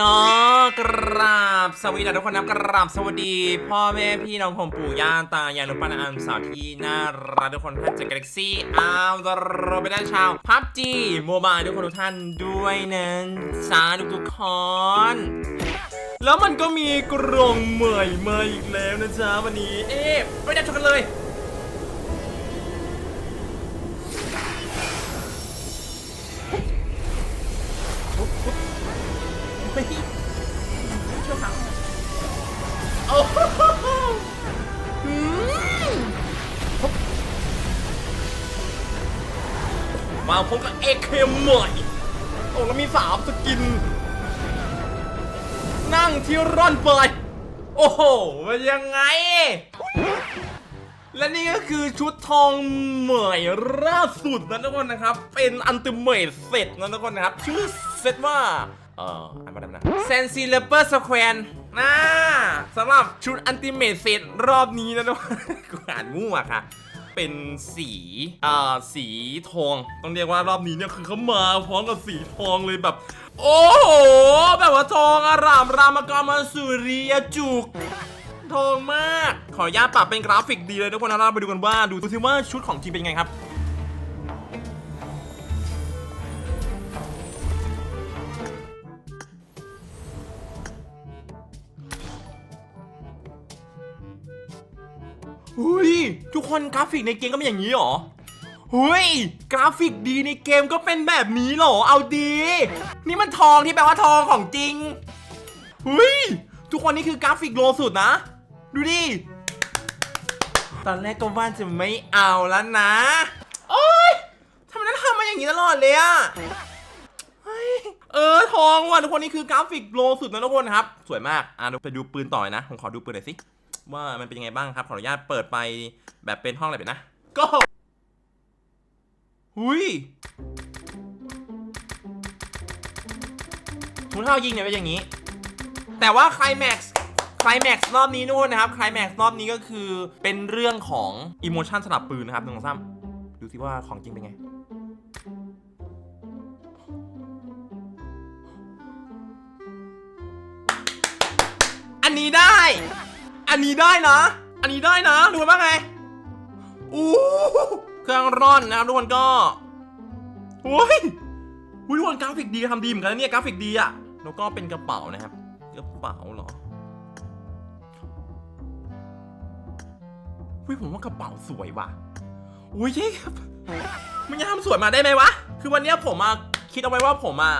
ก็กราบสวัสดีทุกคนนะกราบสวัสดี พ่อแม่พี่น้องผมปู่ย่าตายายลุงป้านาอามสาวที่น่ารักทุกคนท่านจากกาแล็กซี่อ้าวโรไปได้ชาวพับจีโมบายทุกคนทุกท่านด้วยนะสาทุกทุกๆคนแล้วมันก็มีกรงใหม่มาอีกแล้วนะจ๊ะวันนี้ เอ๊ะไปดับชมกันเลย เฮ้ยเชี่วเขาโอ้โหอืมมาพบกับเอเคใหม่โอ้แล้วมีสามสกิน นั่งที่ร่อนเปิดโอ้โหมันยังไง และนี่ก็คือชุดทองใหม่ล่าสุดนะทุกคนนะครับ เป็นอันติเมทเซตนะทุกคนนะครับ ชื่อเซตว่า เอ่ออ่านมาได้นะเซนซีเลเปอร์สแควร์นะสำหรับชุดอันติเมทเซตรอบนี้นะทุกคนกูอ่านมั่วค่ะ เป็นสีอ่าสีทอง ต้องเรียกว่ารอบนี้เนี่ยคือเขามาพร้อมกับสีทองเลยแบบ โอ้โห แบบว่าทองอารามรามกรมาสุริยจุกทองมาก ขออนุญาตปรับเป็นกราฟิกดีเลยทุกคนนะเราไปดูกันว่า ดูซิว่าชุดของจริงเป็นยังไงครับ หุยทุกคนกราฟิกในเกมก็เป็นอย่างนี้เหรอหุยกราฟิกดีในเกมก็เป็นแบบนี้เหรอ เอาดี นี่มันทองที่แปลว่าทองของจริงหุยทุกคนนี่คือกราฟิกโลสุดนะ ดูดิตอนแรกก็ว่าจะไม่เอาแล้วนะโอ๊ยทำไมต้องทำมาอย่างนี้ตลอดเลยอะเฮ้ยเออทองว่ะทุกคนนี่คือกราฟิกโลสุดนะทุกคนครับ สวยมาก อะไปดูปืนต่อยนะ ผมขอดูปืนหน่อยสิ ว่ามันเป็นยังไงบ้างครับ ขออนุญาตเปิดไปแบบเป็นห้องอะไรแบบนะ ก็หุยทุนเท่ายิงเนี่ยเป็นอย่างนี้ แต่ว่าคลแม็กซ์คลแม็กซ์รอบนี้นู่นนะครับคลแม็กซ์รอบนี้ก็คือเป็นเรื่องของอิโมชันสลับปืนนะครับหนึ่งสองสามดูสิว่าของจริงเป็นไงอันนี้ได้ อันนี้ได้นะ อันนี้ได้นะดูว่าไงอู้เครื่องร่อนนะครับทุกคนก็โอ้ยอุ้ยทุกคนกราฟิกดีทำดีเหมือนกันนะเนี่ยกราฟิกดีอะแล้วก็เป็นกระเป๋านะครับกระเป๋าเหรออุ้ยผมว่ากระเป๋าสวยว่ะอุ้ยเจ๊ครับมันจะทำสวยมาได้ไหมวะ คือวันนี้ผมอะคิดเอาไว้ว่าผมอะ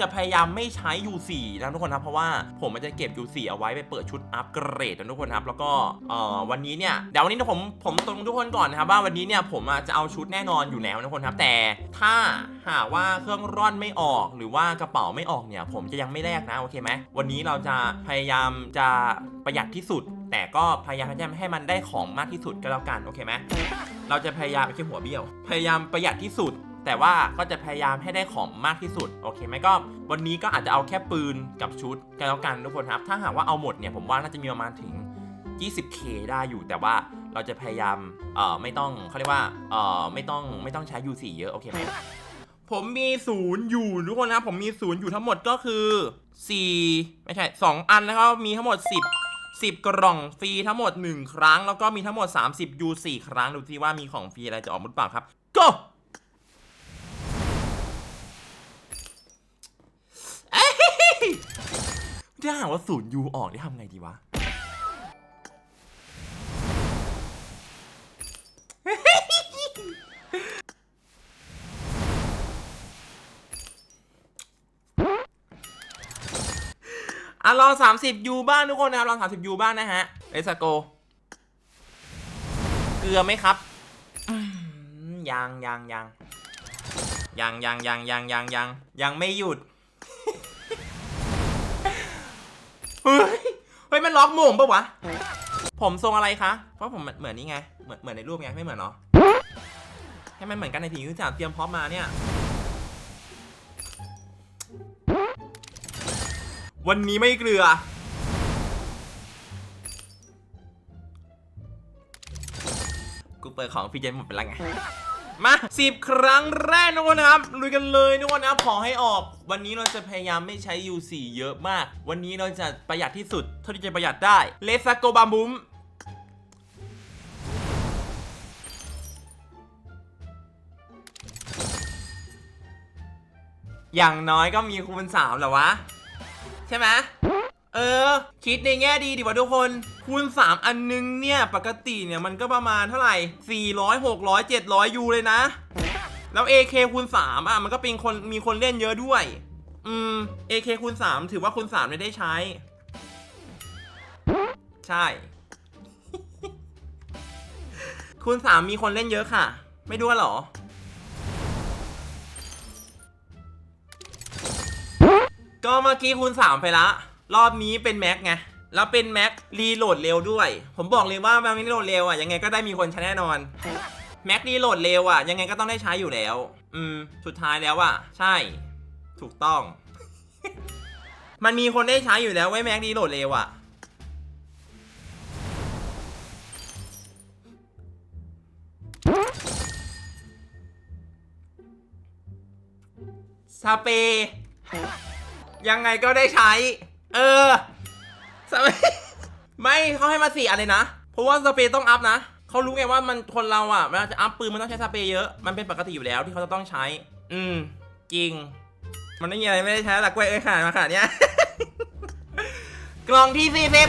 จะพยายามไม่ใช้ U4 นะทุกคนครับ เพราะว่าผมมันจะเก็บ U4 เอาไว้ไปเปิดชุดอัปเกรดนะทุกคนครับ แล้วก็เอ่อวันนี้เนี่ยเดี๋ยววันนี้เดี๋ยวผมผมตรงทุกคนก่อนนะครับว่าวันนี้เนี่ยผมจะเอาชุดแน่นอนอยู่แล้วนะทุกคนครับ แต่ถ้าหากว่าเครื่องร่อนไม่ออกหรือว่ากระเป๋าไม่ออกเนี่ย ผมจะยังไม่แลกนะโอเคไหมวันนี้เราจะพยายามจะประหยัดที่สุด แต่ก็พยายามจะให้มันได้ของมากที่สุดก็แล้วกันโอเคไหมเราจะพยายามไม่ใช่หัวเบี้ยว พยายามประหยัดที่สุด แต่ว่าก็จะพยายามให้ได้ของมากที่สุด โอเคไหมก็ วันนี้ก็อาจจะเอาแค่ปืนกับชุดกันแล้วกันทุกคนครับ ถ้าหากว่าเอาหมดเนี่ยผมว่าน่าจะมีประมาณถึง 20k ได้อยู่แต่ว่าเราจะพยายามเอ่อไม่ต้องเขาเรียกว่าเอ่อไม่ต้องไม่ต้องใช้ U4 เยอะโอเคไหมผมมีศูนย์อยู่ทุกคนนะครับผมมีศูนย์อยู่ทั้งหมดก็คือ4ไม่ใช่ 2 อันนะครับมีทั้งหมด 10 10 กล่องฟรีทั้งหมด 1 ครั้ง แล้วก็มีทั้งหมด 30 U 4ครั้งดูสิว่ามีของฟรีอะไรจะออกมาหรือเปล่าครับ go เอ้ย ถ้าหากว่าศูนย์ U ออกนี่ทำไงดีวะอะลอง30ยูบ้างทุกคนนะครับลอง30ยูบ้างนะฮะเลสโก เกลือไหมครับยังยังยังยังยังยังยังยังยังยังไม่หยุด ฮ้ย เฮ้ย มันล็อกโมงปะวะ ผมทรงอะไรคะ เพราะผมเหมือนนี่ไง เหมือนเหมือนในรูปไง ไม่เหมือนเนาะให้มันเหมือนกันในทีที่จะเตรียมพร้อมมาเนี่ย วันนี้ไม่เกลือ กูเปิดของพี่เจนหมดไปแล้วไง มาสิบครั้งแรกทุกคนนะครับลุยกันเลยทุกคนนะครับขอให้ออก วันนี้เราจะพยายามไม่ใช้ U4 เยอะมาก วันนี้เราจะประหยัดที่สุด เท่าที่จะประหยัดได้เลสโกบาบุมอย่างน้อยก็มีคูณสามแหละวะ ใช่ไหม เออ คิดในแง่ดีดีกว่าทุกคน คูณ 3 อันนึงเนี่ย ปกติเนี่ยมันก็ประมาณเท่าไหร่ 400 600 700 ยูเลยนะ แล้ว AK คูณ 3 อะ มันก็เป็นคนมีคนเล่นเยอะด้วย อืม AK คูณ 3 ถือว่าคูณ3ไม่ได้ใช้ ใช่ คูณ 3 มีคนเล่นเยอะค่ะ ไม่ดูเหรอก็เมื่อกี้คูณ3ไปละ รอบนี้เป็นแม็กไงแล้วเป็นแม็กรีโหลดเร็วด้วย ผมบอกเลยว่าแม็กรีโหลดเร็วอะยังไงก็ได้มีคนใช้แน่นอนแม็กรีโหลดเร็วอะยังไงก็ต้องได้ใช้อยู่แล้ว อืมสุดท้ายแล้วอะใช่ ถูกต้อง มันมีคนได้ใช้อยู่แล้วไว้แม็กรีโหลดเร็วอะสเปย์ยังไงก็ได้ใช้ เออสเปย์ไม่เขาให้มาสี่อันเลยนะ เพราะว่าสเปรย์ต้องอัพนะเขารู้ไงว่ามันคนเราอะเวลาจะอัพปืนมันต้องใช้สเปรย์เยอะ มันเป็นปกติอยู่แล้วที่เขาจะต้องใช้ อืม จริง มันไม่มีอะไรไม่ได้ใช้หลักกล้วยเอ้ยขนาดมาขนาดเนี้ย กล่องที่สี่สิบ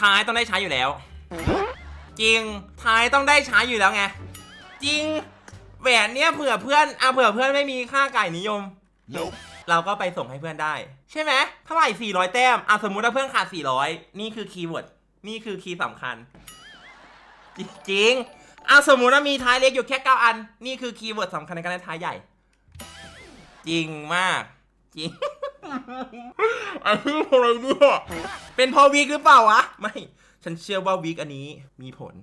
ท้ายต้องได้ใช้อยู่แล้ว จริงท้ายต้องได้ใช้อยู่แล้วไง จริง แหวนเนี่ยเผื่อเพื่อนอะเผื่อเพื่อนไม่มีค่าไก่นิยม Nope. เราก็ไปส่งให้เพื่อนได้ ใช่ไหมเท่าไหร่ 400 แต้มอะสมมุติว่าเพื่อนขาด 400 นี่คือคีย์เวิร์ดนี่คือคีย์สำคัญ จริงๆอะสมมุติว่ามีท้ายเล็กอยู่แค่ 9 อัน นี่คือคีย์เวิร์ดสำคัญในการได้ท้ายใหญ่ จริงมาก จริง อันนี้อะไรเนี่ยเป็นเพอวีกหรือเปล่าวะ ไม่ ฉันเชื่อว่าวีกอันนี้มีผล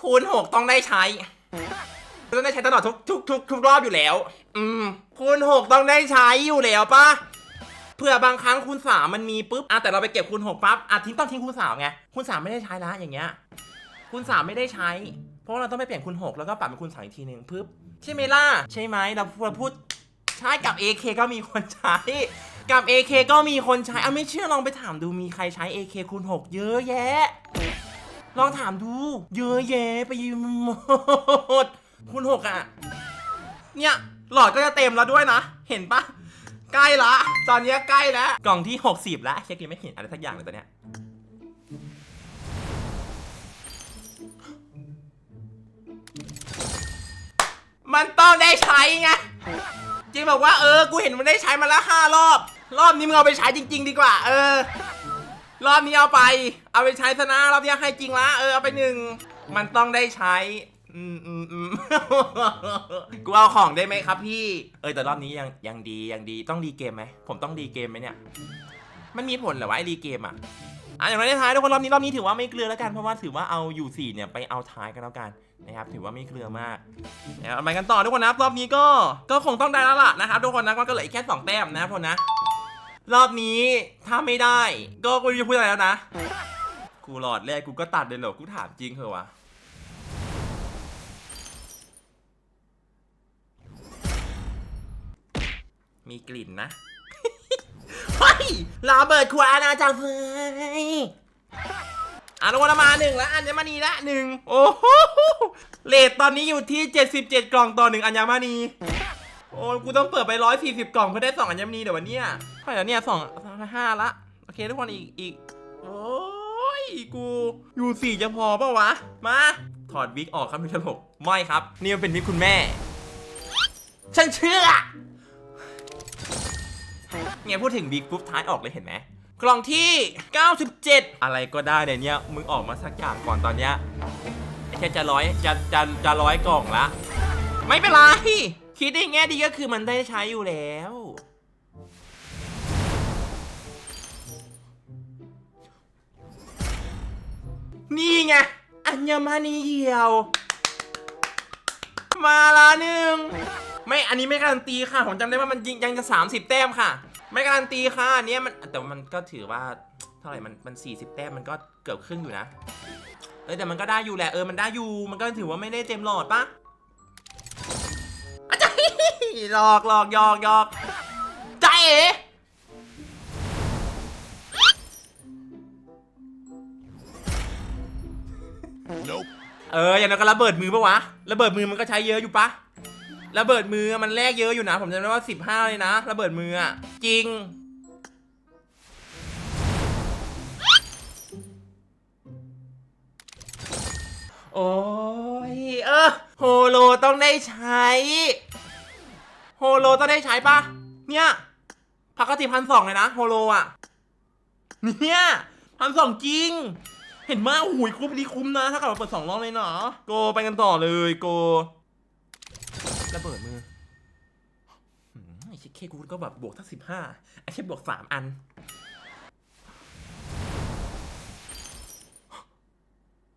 คูณหกต้องได้ใช้ ต้องได้ใช้ตลอดทุกทุกทุกทุกรอบอยู่แล้ว อืม คูณหกต้องได้ใช้อยู่แล้วปะเผื่อบางครั้งคูณสามมันมีปุ๊บอะแต่เราไปเก็บคูณหกปั๊บอะทิ้งต้องทิ้งคูณสามไงคูณสามไม่ได้ใช้ละอย่างเงี้ยคูณสามไม่ได้ใช้ เพราะเราต้องไปเปลี่ยนคูณหกแล้วก็ปรับเป็นคูณสามอีกทีหนึ่งปึ๊บใช่ไหมล่ะใช่ไหมเราเราพูดใช่กับ AK ก็มีคนใช้ กับ AK ก็มีคนใช้อะไม่เชื่อลองไปถามดูมีใครใช้ AK คูณหกเยอะแยะ ลองถามดู เยอะแยะไปหมดคุณหกอะ เนี่ย หลอดก็จะเต็มแล้วด้วยนะ เห็นปะใกล้ละ ตอนนี้ใกล้แล้ว กล่องที่ 60 แล้วเช็คยังไม่เห็นอะไรสักอย่างเลยตอนเนี้ยมันต้องได้ใช้ไงจริงบอกว่าเออ กูเห็นมันได้ใช้มาแล้วห้ารอบ รอบนี้มึงเอาไปใช้จริง ๆ ดีกว่า เออ รอบนี้เอาไป เอาไปใช้ซะนะรอบนี้ให้จริงละเออเอาไปหนึ่งมันต้องได้ใช้อืมอืมอืมกูเอาของได้ไหมครับพี่ เออแต่รอบนี้ยังยังดียังดีต้องรีเกมไหมผมต้องรีเกมไหมเนี่ย มันมีผลเหรอวะไอ้รีเกมอะอะอย่างไรท้ายทุกคนรอบนี้รอบนี้ถือว่าไม่เกลือแล้วกันเพราะว่าถือว่าเอาอยู่สี่เนี่ยไปเอาท้ายกันแล้วกันนะครับถือว่าไม่เกลือมากเดี๋ยวไปกันต่อทุกคนนะรอบนี้ก็ก็คงต้องได้แล้วล่ะนะครับทุกคนนะก็เหลืออีกแค่สองแต้มนะครับทุกคนนะ รอบนี้ถ้าไม่ได้ก็กูจะพูดอะไรแล้วนะ กูหลอดแรกกูก็ตัดเลยเหรอ กูถามจริงเหรอวะ มีกลิ่นนะเฮ้ยลาเบิดควานาจังเฟยอะทุกคนเอามาหนึ่งแล้วอัญมณีละหนึ่งโอ้โหเลทตอนนี้อยู่ที่ 77 กล่องต่อหนึ่งอัญมณี โอ้กูต้องเปิดไป 140 กล่องเพื่อได้สองอัญมณีเดี๋ยววันเนี้ยเท่าไหร่แล้วเนี่ยสองห้าละ โอเคทุกคนอีกอีก โอ้ กูอยู่สี่จะพอปล่าวะ มา ถอดวิกออกครับพี่ชนกไม่ครับ นี่มันเป็นวิกคุณแม่ ฉันเชื่อเนี่ยพูดถึงวิกปุ๊บท้ายออกเลยเห็นไหมกล่องที่ 97 อะไรก็ได้เนี้ยมึงออกมาสักอย่างก่อนตอนเนี้ยไอ้แค่จะร้อยจะจะจะร้อยกล่องละ ไม่เป็นไรคิดในแง่ดีก็คือมันได้ใช้อยู่แล้ว นี่ไง อัญมณีเหี่ยว มาละหนึ่ง ไม่อันนี้ไม่การันตีค่ะ ผมจำได้ว่ามันยิงยังจะ 30 แต้มค่ะ ไม่การันตีค่ะอันเนี้ยมันแต่มันก็ถือว่าเท่าไหร่มันมัน 40 แต้มมันก็เกือบครึ่งอยู่นะ เออแต่มันก็ได้อยู่แหละเออมันได้อยู่มันก็ถือว่าไม่ได้เต็มหลอดปะอาจารย์หลอกหลอกหยอกหยอกใจเอ๋ เอออย่างนั้นก็ระเบิดมือปะวะระเบิดมือมันก็ใช้เยอะอยู่ปะระเบิดมือมันแลกเยอะอยู่นะ ผมจำได้ว่า15เลยนะระเบิดมืออะจริง โอ้ยเออโฮโลต้องได้ใช้ โฮโลต้องได้ใช้ปะเนี่ยปกติพันสองเลยนะโฮโลอะเนี่ยพันสองจริง เห็นมากโอ้โหคุ้มดีคุ้มนะ ถ้าเกิดมาเปิดสองรอบเลยเนาะโกไปกันต่อเลยโกระเบิดมือไอ้เช็คเคกูก็แบบบวกทั้งสิบห้าไอเช็คบวกสามอัน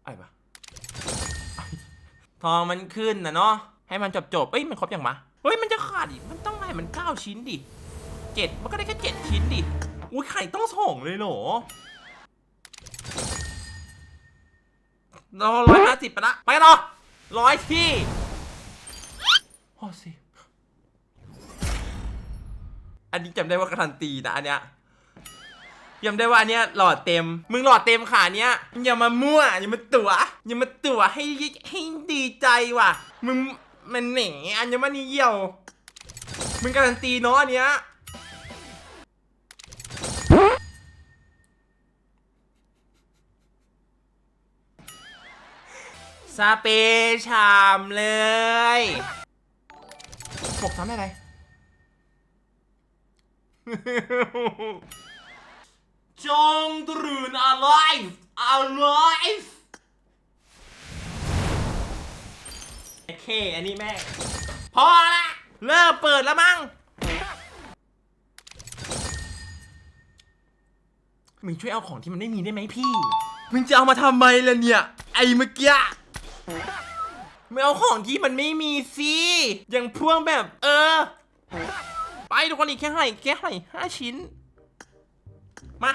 อะไรปะทองมันขึ้นนะเนาะให้มันจบจบเอ้ยมันครบยังมะเฮ้ยมันจะขาดอีกมันต้องให้มันเก้าชิ้นดิเจ็ดมันก็ได้แค่เจ็ดชิ้นดิอุ้ยไข่ต้องสองเลยเหรอ เราร้อยห้าสิบไปละ ไปกันต่อร้อยที่โอ้สิอันนี้จำได้ว่าการันตีนะอันเนี้ยจำได้ว่าอันเนี้ยหลอดเต็ม มึงหลอดเต็มขาเนี้ยอย่ามามั่วอย่ามาตั๋วอย่ามาตั๋วให้ให้ดีใจว่ะ มึงมันเหน่อันยังมันนี่เยี่ยว มึงการันตีเนาะอันเนี้ย สเปชามเลยปกซ้ำได้ไรจงตรื่น alive alive โอเค อันนี้แม่งพอละเลิกเปิดแล้วมั้งมึงช่วยเอาของที่มันไม่มีได้ไหมพี่ มึงจะเอามาทำไมล่ะเนี่ย ไอ้เมื่อกี้ ไมึงเอาของที่มันไม่มีสิอย่างพวกแบบ เออ ไปทุกคนอีกแค่ให้แค่ให้ห้าชิ้น มา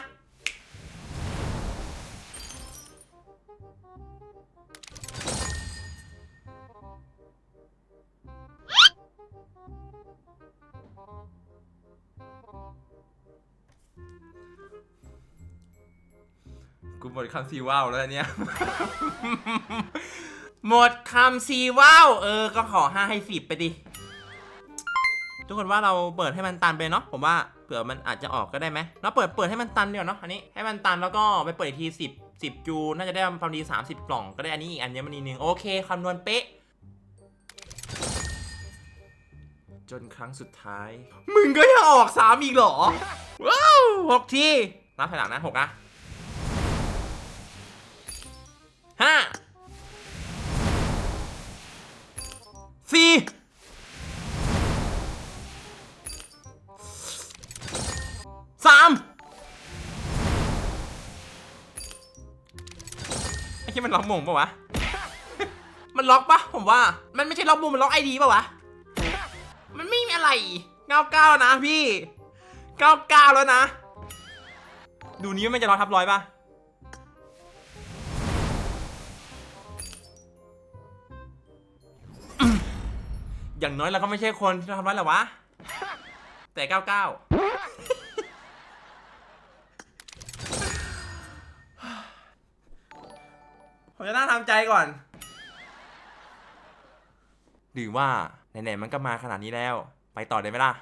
กูหมดคำซีว่าวแล้วเนี่ย หมดคำซีว่าว เออ ก็ขอห้าให้สิบไปดิ ทุกคนว่าเราเปิดให้มันตันไปเนาะ ผมว่าเผื่อมันอาจจะออกก็ได้ไหมเราเปิดเปิดให้มันตันเดียวเนาะ อันนี้ให้มันตันแล้วก็ไปเปิดอีกทีสิบสิบจูน่าจะได้ความดีสามสิบกล่องก็ได้อันนี้อีกอันนี้มันนีกหนึ่งโอเคคำนวณเป๊ะ จนครั้งสุดท้าย มึงก็ยังออกสามอีกเหรอ ว้าวหกทีนับถอยหลังนะหกนะห้า สี่สามไอ้ที่มันล็อกมงปะวะ มันล็อกปะผมว่า มันไม่ใช่ล็อกมุมมันล็อกไอดีปะวะ มันไม่มีอะไรเก้าเก้านะพี่เก้าเก้าแล้วนะ ดูนี้ว่ามันจะล็อกทับร้อยปะ อย่างน้อยเราก็ไม่ใช่คนที่ทำร้ายหรอวะ แต่99ผมจะน่าทำใจก่อน หรือว่าไหนๆมันก็มาขนาดนี้แล้ว ไปต่อเลยไหมล่ะ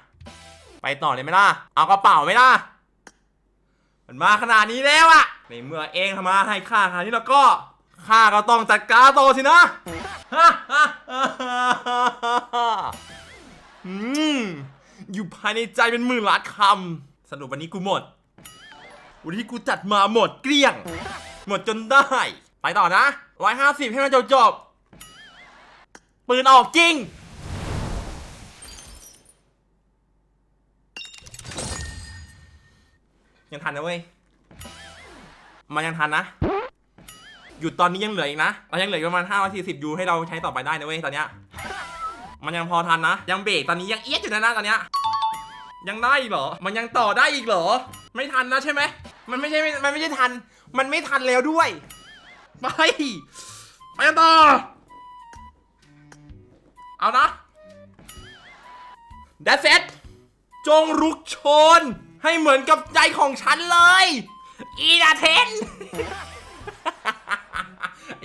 ไปต่อเลยไหมล่ะ เอากระเป๋าไหมล่ะ มันมาขนาดนี้แล้วอะในเมื่อเองทำมาให้ข้าขนาดนี้แล้วก็ ข้าก็ต้องจัดการต่อสินะอืมอยู่ภายในใจเป็นหมื่นล้านคำสรุปวันนี้กูหมด วันนี้กูจัดมาหมดเกลี้ยง หมดจนได้ ไปต่อนะร้อยห้าสิบให้มันจบจบปืนออกจริง ยังทันนะเว้ย มันยังทันนะ หยุดตอนนี้ยังเหลืออีกนะเรายังเหลือประมาณ5 4 0ยูให้เราใช้ต่อไปได้นะเว้ยตอนเนี้ยมันยังพอทันนะ ยังเบรกตอนนี้ยังเอียดอยู่นะนะตอนเนี้ยยังได้อีกเหรอ มันยังต่อได้อีกเหรอ ไม่ทันนะใช่ไหมมันไม่ใช่มันไม่ใช่ทัน มันไม่ทันแล้วด้วย ไปไปกันต่อ เอานะ That's it จงรุกชน ให้เหมือนกับใจของฉันเลย อีดาเทน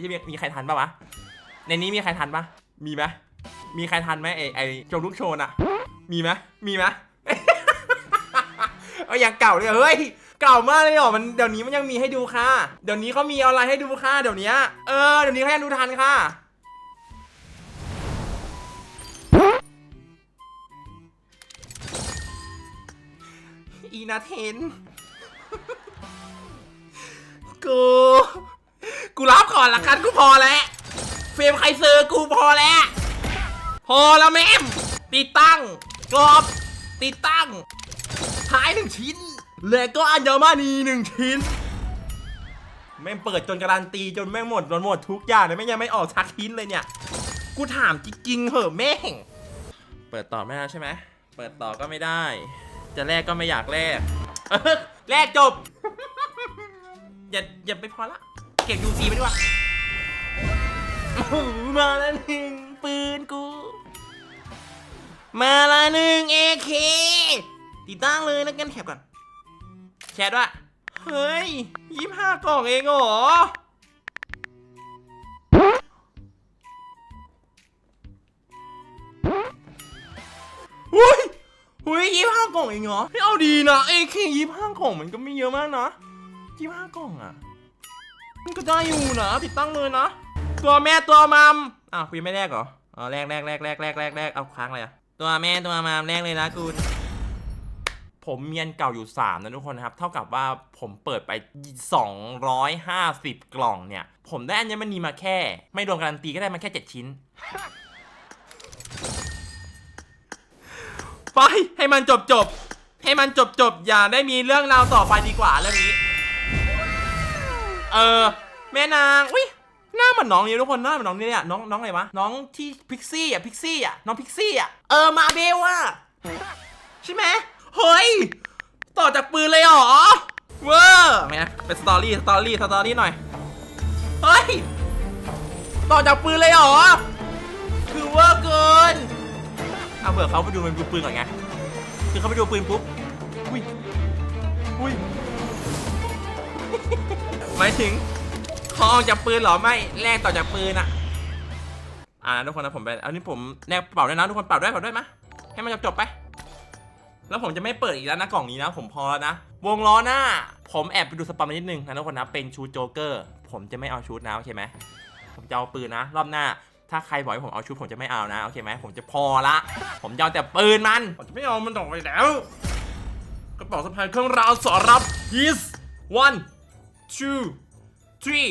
ไอ้เหี้ยมีมีใครทันปะวะ ในนี้มีใครทันปะมีไหมมีใครทันไหมไอ้ไอ้จงรุกโชนอะมีไหมมีไหมเอาอย่างเก่าเลยเฮ้ยเก่ามากเลยเหรอมันเดี๋ยวนี้มันยังมีให้ดูค่ะ เดี๋ยวนี้เขามีอะไรให้ดูค่ะเดี๋ยวนี้เออเดี๋ยวนี้เขายังดูทันค่ะอีนาเทนกู กูรับก่อนละกันกูพอแล้ว เฟรมใครเซอร์กูพอแล้ว พอแล้วแม่มติดตั้ง กรอบ ติดตั้ง ท้ายหนึ่งชิ้น แล้วก็อัญมานีหนึ่งชิ้น แม่งเปิดจนการันตีจนแม่งหมดจนหมดทุกอย่างเลยแม่งยังไม่ออกชักชิ้นเลยเนี่ย กูถามจริงๆเหอะแม่ง เปิดต่อไม่ได้ใช่ไหม เปิดต่อก็ไม่ได้ จะแลกก็ไม่อยากแลกเออแลกจบ อย่าอย่าไปพอละ เก็บยูซีไปดีกว่าโอ้โหมาแล้วหนึ่งปืนกู มาละหนึ่งเอเคติดตั้งเลยแล้วกันแคปก่อน แชทว่าเฮ้ยยี่ห้ากล่องเองเหรอหุ้ยหุ้ยยี่ห้ากล่องเองเหรอไม่เอาดีนะเอเคยี่ห้ากล่องมันก็ไม่เยอะมากนะยี่ห้ากล่องอะ มันก็ได้อยู่นะติดตั้งเลยนะ ตัวแม่ตัวมัมอ้าวคุยไม่แรกเหรออ๋อแรกแรกแรกแรกแรกแรกแรกเอาค้างเลยอะตัวแม่ตัวมัมแรกเลยนะคุณผมเมีอันเก่าอยู่ 3 นะทุกคนนะครับ เท่ากับว่าผมเปิดไป 250 กล่องเนี่ย ผมได้อัญมณีมาแค่ ไม่รวมการันตีก็ได้มาแค่ 7 ชิ้น ไป ให้มันจบจบให้มันจบจบอย่าได้มีเรื่องราวต่อไปดีกว่าเรื่องนี้ เออ แม่นางอุ้ยหน้าเหมือนน้องนี่ทุกคนหน้าเหมือนน้องนี่เนี่ยน้องน้องอะไรวะน้องที่พิกซี่อะพิกซี่อะน้องพิกซี่อะเออมาเบลอะใช่ไหมเฮ้ยต่อจากปืนเลยเหรอเวอร์ไงเป็นสตอรี่สตอรี่สตอรี่หน่อยเฮ้ยต่อจากปืนเลยเหรอคือเวอร์เกินเอาเผื่อเขาไปดูมันดูปืนก่อนไงคือเขาไปดูปืนปุ๊บอุ้ยอุ้ย หมายถึงขาออกจากปืนเหรอไม่แลกต่อจากปืนอะอ่าทุกคนนะผมไปอันนี้ผมแลกเป่าด้วยนะทุกคนเป่าด้วยเป่าด้วยมะให้มันจบจบไป แล้วผมจะไม่เปิดอีกแล้วนะกล่องนี้นะ ผมพอแล้วนะวงล้อหน้า ผมแอบไปดูสปามนิดนึงนะทุกคนนะเป็นชูโจเกอร์ ผมจะไม่เอาชุดนะโอเคไหมผมจะเอาปืนนะ รอบหน้า ถ้าใครบอกให้ผมเอาชุดผมจะไม่เอานะโอเคไหมผมจะพอละ ผมจะเอาแต่ปืนมันผมจะไม่เอามันต่อไปแล้วกระเป๋าสะพายเครื่องรางสอรับ yes one two three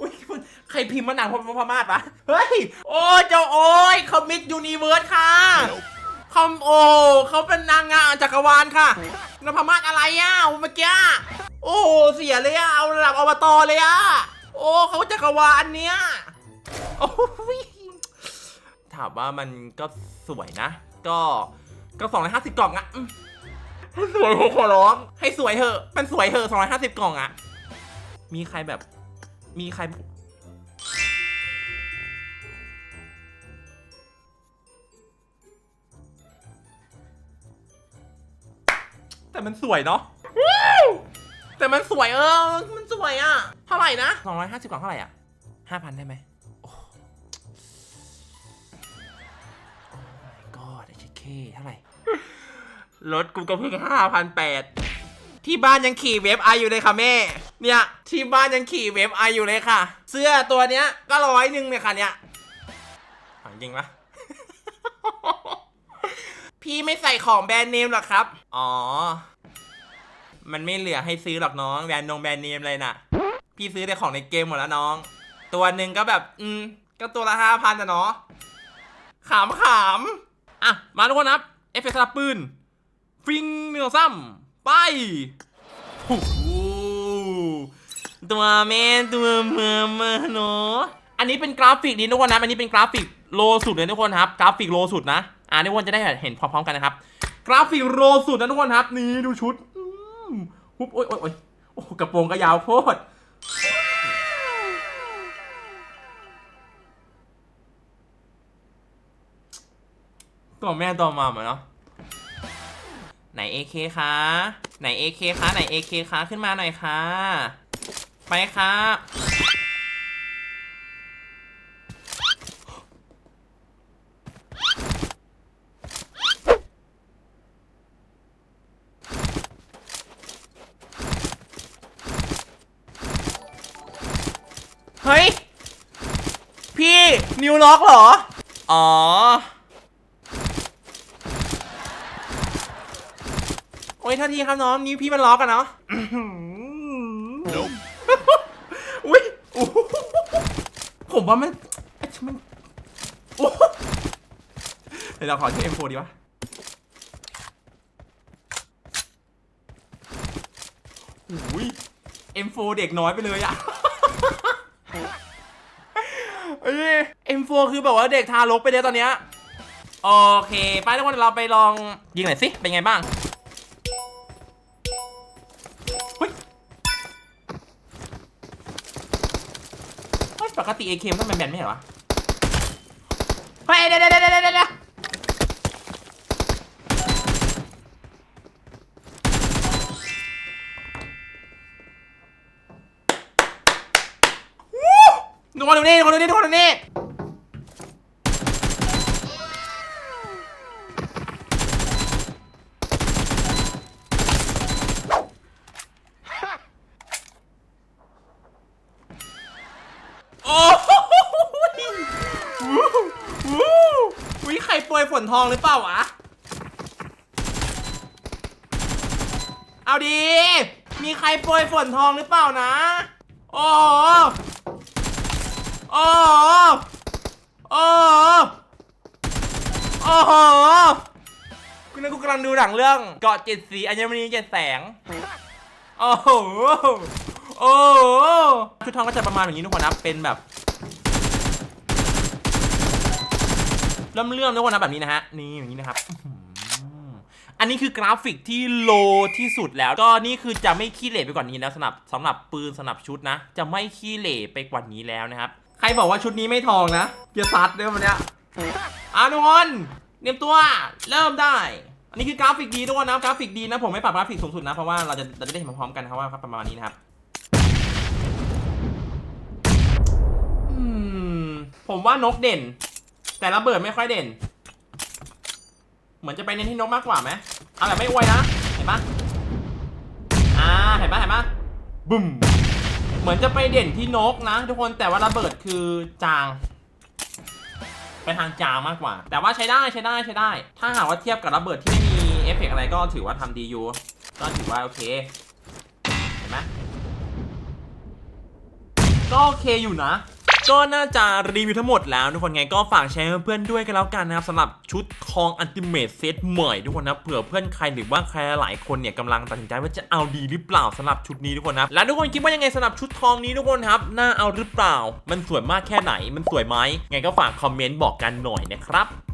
อุ้ยคุณใครพิมพ์มาหนังพมพม่าดปะเฮ้ย โอ้เจ้าโอ้ยเขามิดยูนิเวิร์สค่ะ เขาโอ้เขาเป็นนางงามจักรวาลค่ะนพมาศอะไรอะเมื่อกี้โอ้เสียเลยอะเอาระดับอบตเลยอะโอ้เขาจักรวาลเนี้ยโอ้ยถามว่ามันก็สวยนะ ก็ก็สองร้อยห้าสิบกล่องอะให้สวยขอร้องให้สวยเถอะมันสวยเถอะสองร้อยห้าสิบกล่องอะมีใครแบบ มีใคร แต่มันสวยเนาะแต่มันสวยเออ มันสวยอะเท่าไหร่นะสองร้อยห้าสิบกล่องเท่าไหร่อะห้าพันได้ไหมโอ้ my god ไอ้เจ๊เคเท่าไหร่ รถกูก็เพิ่งห้าพันแปดที่บ้านยังขี่เวฟไออยู่เลยค่ะแม่ เนี่ย ที่บ้านยังขี่เวฟไออยู่เลยค่ะ เสื้อตัวเนี้ยก็ร้อยหนึ่งเลยค่ะเนี่ยถามจริงปะ พี่ไม่ใส่ของแบรนด์เนมหรอครับ อ๋อ มันไม่เหลือให้ซื้อหรอกน้อง แบรนด์นงแบรนด์เนมเลยน่ะ พี่ซื้อแต่ของในเกมหมดแล้วน้อง ตัวหนึ่งก็แบบ อืม ก็ตัวละห้าพันนะเนาะขำขำอะ มาทุกคนครับ เอฟเฟกต์สลับปืน ฟิงเหนือซ้ำไปโอ้โหตัวแม่ตัวเมือมาเนาะอันนี้เป็นกราฟิกดีทุกคนนะ อันนี้เป็นกราฟิกโลสุดเลยทุกคนครับ กราฟิกโลสุดนะ อ่าทุกคนจะได้เห็นพร้อมๆกันนะครับ กราฟิกโลสุดนะทุกคนครับ นี่ดูชุดปุ๊บโอ้ยโอ้ยโอ้ยโอ้กระโปรงก็ยาวโคตรตัวแม่ตัวมาเหมือนเนาะไหน AK คะไหน AK คะไหน AK คะขึ้นมาหน่อยค่ะไปครั นิวล็อกเหรอ อ๋อ โอ้ยเท่าทีครับน้อง นิ้วพี่มันล็อกอะเนาะอื้อหืออุ้ยโอ้โหผมว่ามันมันโอ้โหเดี๋ยวเราขอที่ M4 ดีวะอุ้ย M4 เด็กน้อยไปเลยอะ เอ็มฟัวคือแบบว่าเด็กทารกไปเลยตอนเนี้ยโอเค ไปทุกคนเราไปลองยิงหน่อยสิ เป็นไงบ้างเฮ้ยเฮ้ยปกติเอเคมต้องแบนๆไม่ใช่เหรอวะเฮ้ยเดี๋ยวเดี๋ยวเดี๋ยวเดี๋ยว ทุกคนดูนี่ทุกคนดูนี่ทุกคนดูนี่โอ้โหวู้วู้วิใครโปรยฝนทองหรือเปล่าวะ เอาดี มีใครโปรยฝนทองหรือเปล่านะ โอ้โห โอ้โหโอ้โหโอ้โหคุณนักกูกำลังดูหนังเรื่องเกาะเจ็ดสีอัญมณีเจ็ดแสง โอ้โห โอ้โห ชุดทองก็จะประมาณอย่างนี้ทุกคนนะ เป็นแบบเริ่มเลื่อมทุกคนนะแบบนี้นะฮะ นี่อย่างนี้นะครับอันนี้คือกราฟิกที่โลที่สุดแล้วก็นี่คือจะไม่ขี้เหร่ไปกว่านี้แล้วสำหรับสำหรับปืนสำหรับชุดนะ จะไม่ขี้เหร่ไปกว่านี้แล้วนะครับ ใครบอกว่าชุดนี้ไม่ทองนะเกียร์ซัดด้วยวันเนี้ยอะทุกคนเตรียมตัวเริ่มได้ อันนี้คือกราฟิกดีทุกคนนะกราฟิกดีนะผมไม่ปรับกราฟิกสูงสุดนะเพราะว่าเราจะเราจะได้เห็นพร้อมๆกันนะครับว่าประมาณนี้นะครับอืมผมว่านกเด่น แต่ระเบิดไม่ค่อยเด่น เหมือนจะไปเน้นที่นกมากกว่าไหมเอาแบบไม่อวยนะ เห็นปะอ่าเห็นปะเห็นปะบึ้ม เหมือนจะไปเด่นที่นกนะ ทุกคนแต่ว่าระเบิดคือจาง ไปทางจางมากกว่า แต่ว่าใช้ได้ใช้ได้ใช้ได้ ถ้าหากว่าเทียบกับระเบิดที่ไม่มีเอฟเฟกต์อะไรก็ถือว่าทำดีอยู่ก็ถือว่าโอเคเห็นไหมก็โอเคอยู่นะ ก็น่าจะรีวิวทั้งหมดแล้วทุกคนไงก็ฝากแชร์ให้เพื่อนๆด้วยกันแล้วกันนะครับสำหรับชุดคองอันติเมทเซตใหม่ทุกคนนะเผื่อเพื่อนใครหรือว่าใครหลายคนเนี่ยกำลังตัดสินใจว่าจะเอาดีหรือเปล่าสำหรับชุดนี้ทุกคนนะแล้วทุกคนคิดว่ายังไงสำหรับชุดทองนี้ทุกคนครับน่าเอาหรือเปล่า มันสวยมากแค่ไหนมันสวยไหมไงก็ฝากคอมเมนต์บอกกันหน่อยนะครับ